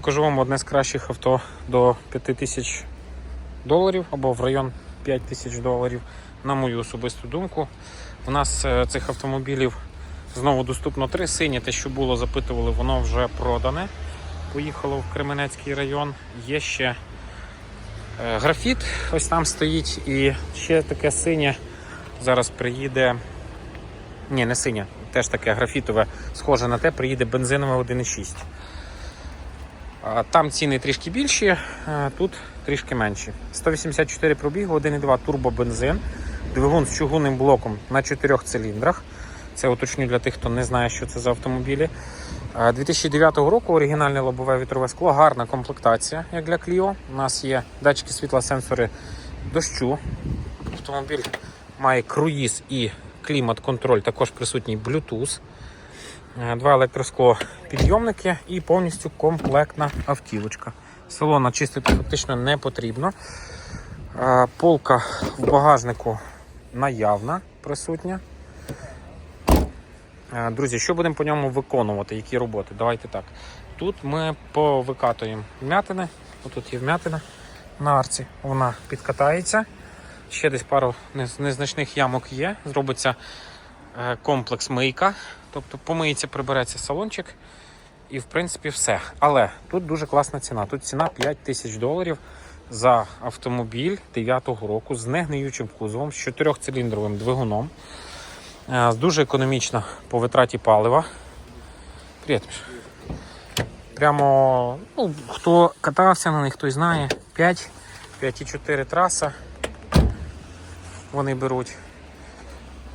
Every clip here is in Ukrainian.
Покажу вам одне з кращих авто до 5 тисяч доларів або в район 5 тисяч доларів, на мою особисту думку. У нас е, цих автомобілів знову доступно три. Синє, те, що було, запитували, воно вже продане. Поїхало в Кременецький район. Є ще е, графіт, ось там стоїть, і ще таке синє. Зараз приїде. Ні, не синє, теж таке графітове, схоже на те, приїде бензинове 1,6. Там ціни трішки більші, тут трішки менші. 184 пробігу, 1,2 турбобензин, двигун з чугунним блоком на 4 циліндрах. Це уточню для тих, хто не знає, що це за автомобілі. 2009 року оригінальне лобове вітрове скло, гарна комплектація, як для Clio. У нас є датчики світла, сенсори дощу. Автомобіль має круїз і клімат-контроль, також присутній Bluetooth. Е, Два електроскло підйомники і повністю комплектна автівочка. Салона чистити фактично не потрібно. Е, Полка в багажнику наявна, присутня. Е, Друзі, що будемо по ньому виконувати? Які роботи? Давайте так. Тут ми повикатуємо вмятини. Тут є вмятина на арці, вона підкатається. Ще десь пару незначних ямок є. Зробиться комплекс мийка. Тобто помиється, прибереться салончик. І в принципі все. Але тут дуже класна ціна. Тут ціна 5 тисяч доларів за автомобіль 9-го року з негниючим кузовом, з 4-циліндровим двигуном. Е, Дуже економічно по витраті палива. Привіт. Прямо, ну, хто катався на них, той знає. 5, 5,4 траса вони беруть.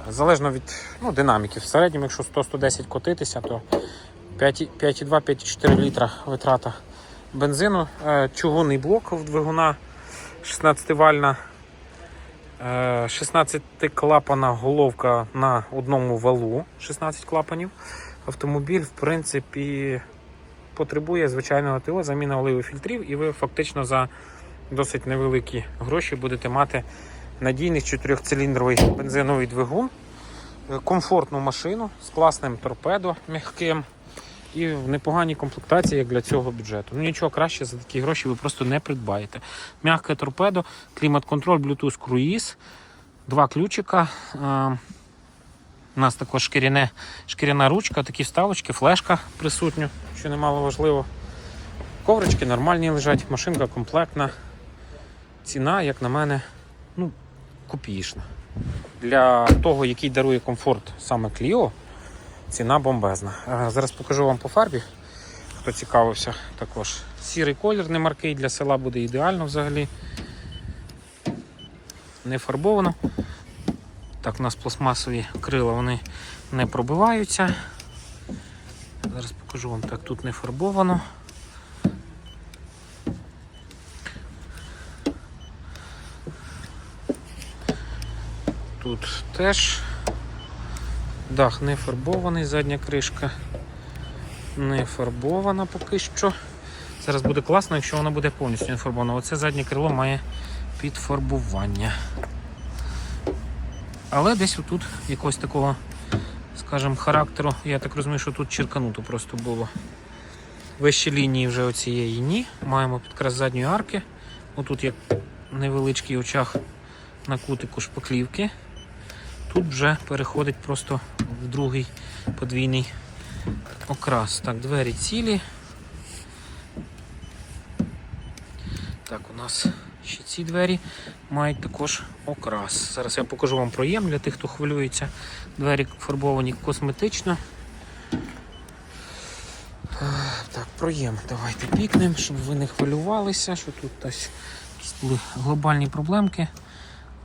Залежно від ну, динаміки. В середньому, якщо 100-110 котитися, то 5,2-5,4 літра витрата бензину. Е, Чугунний блок двигуна 16-вальна, 16-клапана головка на одному валу, 16 клапанів. Автомобіль, в принципі, потребує звичайного ТО, заміна оливи фільтрів, і ви фактично за досить невеликі гроші будете мати надійний 4-циліндровий бензиновий двигун, е, комфортну машину з класним торпедо м'яким і в непоганій комплектації, як для цього бюджету. Ну нічого краще за такі гроші ви просто не придбаєте. М'яке торпедо, клімат-контроль, Bluetooth круїз, два ключика. Е, У нас також шкіряне, шкіряна ручка, такі вставочки, флешка присутня, що немало важливо. Коврички нормальні лежать, машинка комплектна. Ціна, як на мене, ну, копійшна. Для того, який дарує комфорт саме Clio, ціна бомбезна. Е, Зараз покажу вам по фарбі, хто цікавився також. Сірий колір не маркий для села буде ідеально взагалі. Не фарбовано. Так, у нас пластмасові крила вони не пробиваються. Зараз покажу вам так, тут не фарбовано. Тут теж дах не фарбований, задня кришка не фарбована поки що. Зараз буде класно, якщо вона буде повністю не фарбована. Оце заднє крило має підфарбування. Але десь отут якогось такого, скажімо, характеру, я так розумію, що тут черкануто просто було. Вище лінії вже оцієї ні. Маємо підкрас задньої арки. Отут є невеличкий очах на кутику шпаклівки. Тут вже переходить просто в другий подвійний окрас. Так, двері цілі. Так, у нас ще ці двері мають також окрас. Зараз я покажу вам проєм для тих, хто хвилюється. Двері фарбовані косметично. Е, Так, проєм давайте пікнемо, щоб ви не хвилювалися, що тут якісь були глобальні проблемки.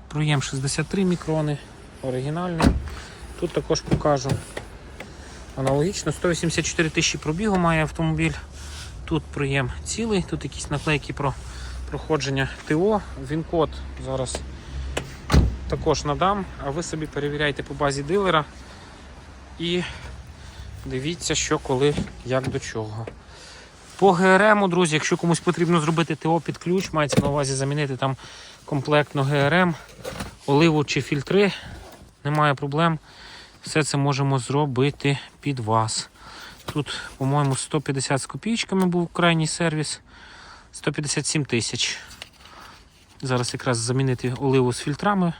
Проєм 63 мікрони, оригінальний. Тут також покажу. Аналогічно, 184 тисячі пробігу має автомобіль. Тут проєм цілий, тут якісь наклейки про проходження ТО. Він-код зараз також надам, а ви собі перевіряйте по базі дилера і дивіться, що коли, як до чого. По ГРМ, друзі, якщо комусь потрібно зробити ТО під ключ, мається на увазі замінити там комплектно ГРМ, оливу чи фільтри, немає проблем. Все це можемо зробити під вас. Тут, по-моєму, 150 з копійками був крайній сервіс. 157 тисяч. Зараз якраз замінити оливу з фільтрами.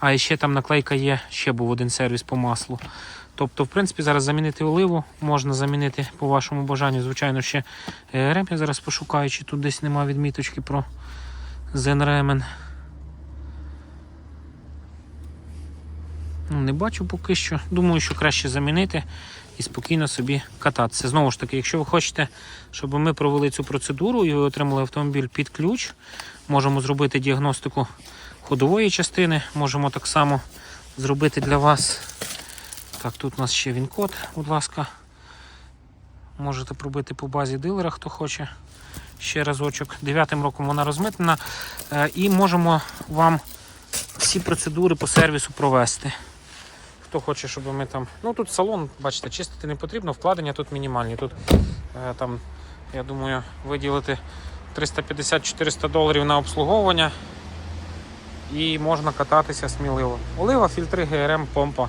А і ще там наклейка є, ще був один сервіс по маслу. Тобто, в принципі, зараз замінити оливу, можна замінити по вашому бажанню, звичайно, ще е. Я зараз пошукаю, чи тут десь немає відміточки про Зенремен. Не бачу поки що. Думаю, що краще замінити і спокійно собі кататися. Знову ж таки, якщо ви хочете, щоб ми провели цю процедуру і ви отримали автомобіль під ключ, можемо зробити діагностику ходової частини, можемо так само зробити для вас. Так, тут у нас ще він-код, будь ласка. Можете пробити по базі дилера, хто хоче. Ще разочок. Дев'ятим роком вона розмитнена. Е, І можемо вам всі процедури по сервісу провести. Хто хоче, щоб ми там. Ну тут салон, бачите, чистити не потрібно, вкладення тут мінімальні. Тут е, там, я думаю, виділити 350-400 доларів на обслуговування і можна кататися сміливо. Олива, фільтри, ГРМ, помпа.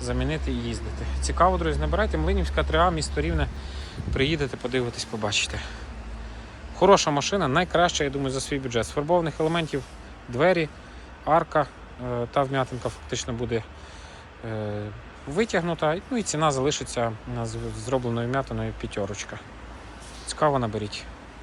Замінити і їздити. Цікаво, друзі, набирайте Млинівська 3А, місто Рівне. Приїдете, подивитесь, побачите. Хороша машина, найкраща, я думаю, за свій бюджет. З фарбованих елементів двері, арка е, та вм'ятинка фактично буде витягнута. Ну і ціна залишиться зробленою м'ятиною п'ятерочка. Цікаво наберіть.